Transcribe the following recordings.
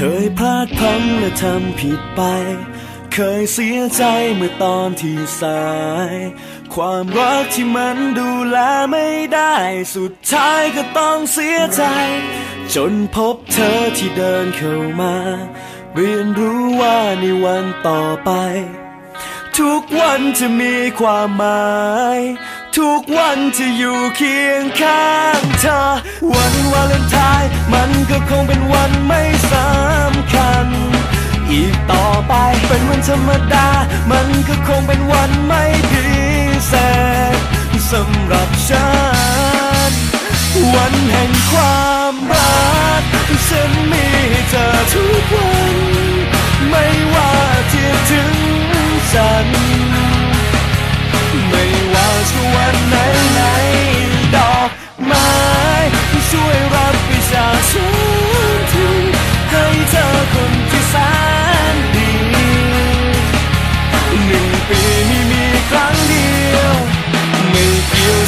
ดพลั้งและทำผิดไป เคยเสียใจเมื่อตอนที่สาย ความรักที่มันดูแลไม่ได้ สุดท้ายก็ต้องเสียใจ จนพบเธอที่เดินเข้ามา เรียนรู้ว่าในวันต่อไป ทุกวันจะมีความหมาย ทุกวันจะอยู่เคียงข้างเธอ วันวาเลนไทน์มันก็คงเป็นวันไม่สำคัญ อีกต่อไปเป็นวันธรรมดา มันก็คงเป็นวันไม่พิเศษสำหรับฉัน วันแห่งความรัก ฉันมีเธอทุกวัน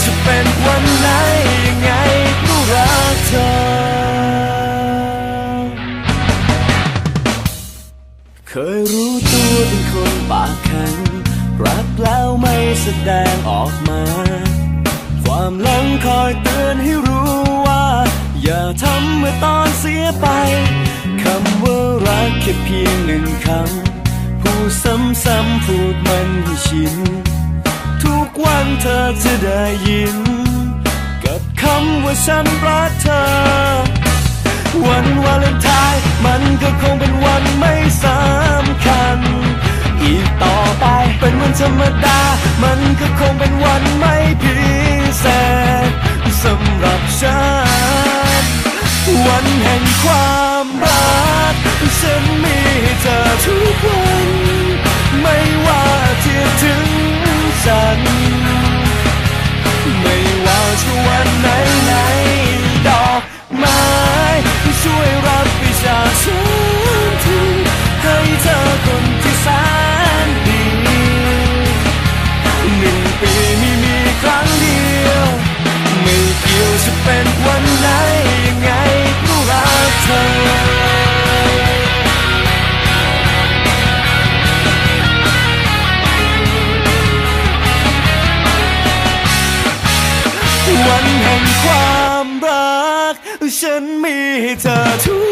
จะเป็นวันไหนยังไงก็รักเธอ เคยรู้ตัวเป็นคนปากแข็งรักแล้วไม่แสดงออกมา ความหลังคอยเตือนให้รู้ว่า อย่าทำเมื่อตอนเสียไปคำว่ารักแค่เพียงหนึ่งคำพูดซ้ำๆพูดมันให้ชิน ทุกวันเธอจะได้ยิน กับคำว่าฉันรักเธอ วันวาเลนไทน์มันก็คงเป็นวันไม่สำคัญ อีกต่อไปเป็นวันธรรมดา จะเป็นวันไหนยังไงก็รักเธอ วันแห่งความรัก ฉันมีให้เธอทุก